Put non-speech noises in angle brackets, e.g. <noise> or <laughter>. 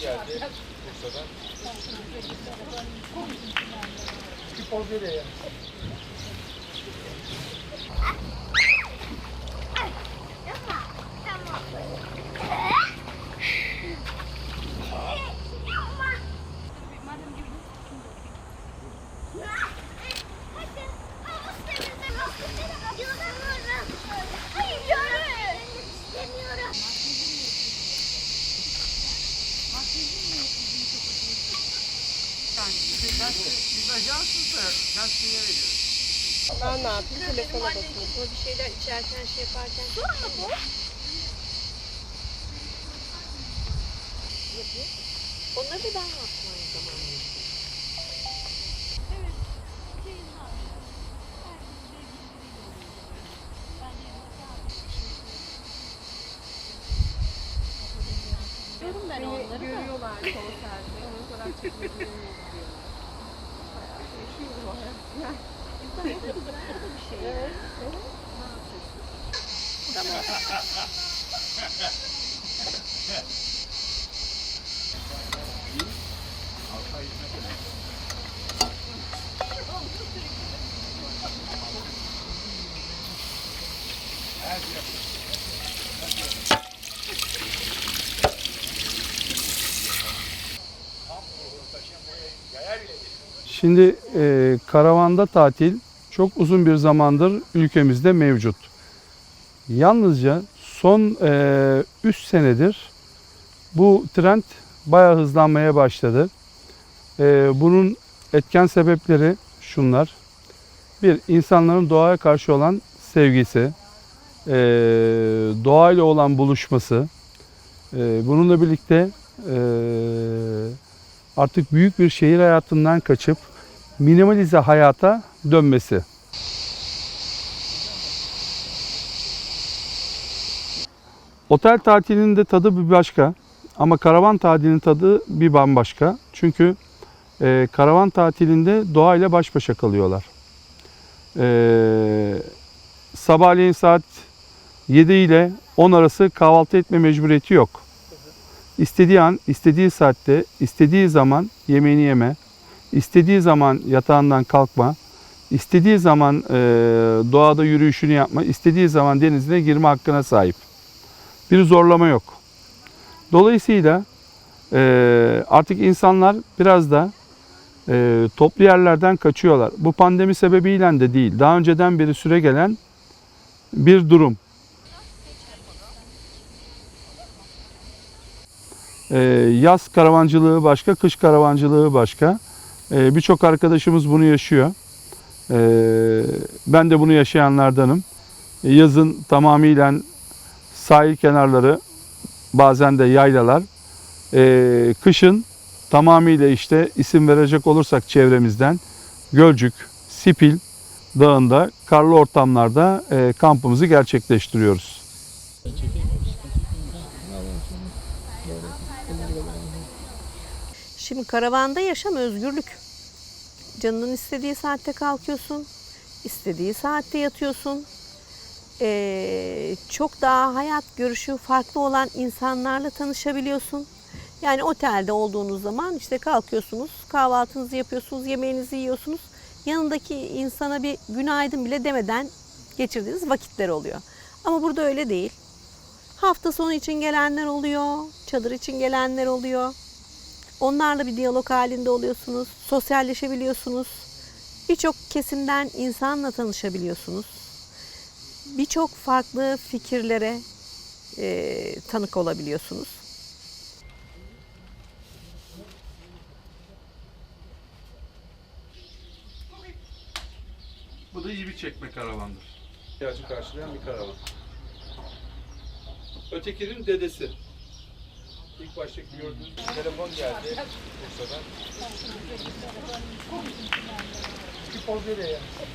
Geldi Bursa'dan. Bir poz Da gazeteye veriyoruz. Ben ne yapayım? Telefona bakayım. O bir şeyler içerken şey yaparken. Sorma bu. Onları da ben yaptım aynı zamanda. Görüyorum ben onları da. Görüyorlar konserde. Onu kadar çekmediğini <laughs> diyorlar. <laughs> Şimdi e, karavanda tatil çok uzun bir zamandır ülkemizde mevcut. Yalnızca son 3 senedir bu trend bayağı hızlanmaya başladı. E, bunun etken sebepleri şunlar. Bir, insanların doğaya karşı olan sevgisi, e, doğayla olan buluşması, e, bununla birlikte e, artık büyük bir şehir hayatından kaçıp minimalize hayata dönmesi. Otel tatilinin de tadı bir başka ama karavan tatilinin tadı bir bambaşka. Çünkü e, karavan tatilinde doğayla baş başa kalıyorlar. E, sabahleyin saat 7 ile 10 arası kahvaltı etme mecburiyeti yok. İstediği an, istediği saatte, istediği zaman yemeğini yeme, istediği zaman yatağından kalkma, istediği zaman e, doğada yürüyüşünü yapma, istediği zaman denizine girme hakkına sahip. Bir zorlama yok. Dolayısıyla e, artık insanlar biraz da e, toplu yerlerden kaçıyorlar. Bu pandemi sebebiyle de değil, daha önceden beri süre gelen bir durum. Yaz karavancılığı başka, kış karavancılığı başka. Ee, Birçok arkadaşımız bunu yaşıyor. Ee, ben de bunu yaşayanlardanım. Ee, Yazın tamamıyla sahil kenarları, bazen de yaylalar. Ee, Kışın tamamıyla işte isim verecek olursak çevremizden Gölcük, Sipil Dağı'nda karlı ortamlarda e, kampımızı gerçekleştiriyoruz. Şimdi karavanda yaşam özgürlük. Canının istediği saatte kalkıyorsun. istediği saatte yatıyorsun. Ee, çok daha hayat görüşü farklı olan insanlarla tanışabiliyorsun. Yani otelde olduğunuz zaman işte kalkıyorsunuz, kahvaltınızı yapıyorsunuz, yemeğinizi yiyorsunuz. Yanındaki insana bir günaydın bile demeden geçirdiğiniz vakitler oluyor. Ama burada öyle değil. Hafta sonu için gelenler oluyor, çadır için gelenler oluyor. Onlarla bir diyalog halinde oluyorsunuz, sosyalleşebiliyorsunuz. Birçok kesimden insanla tanışabiliyorsunuz. Birçok farklı fikirlere e, tanık olabiliyorsunuz. Bu da iyi bir çekme karavandır. İhtiyacı karşılayan bir karavan. Ötekinin dedesi. İlk baştaki gördüğünüz Telefon geldi Bursa'dan. Bir poz veriyor yani.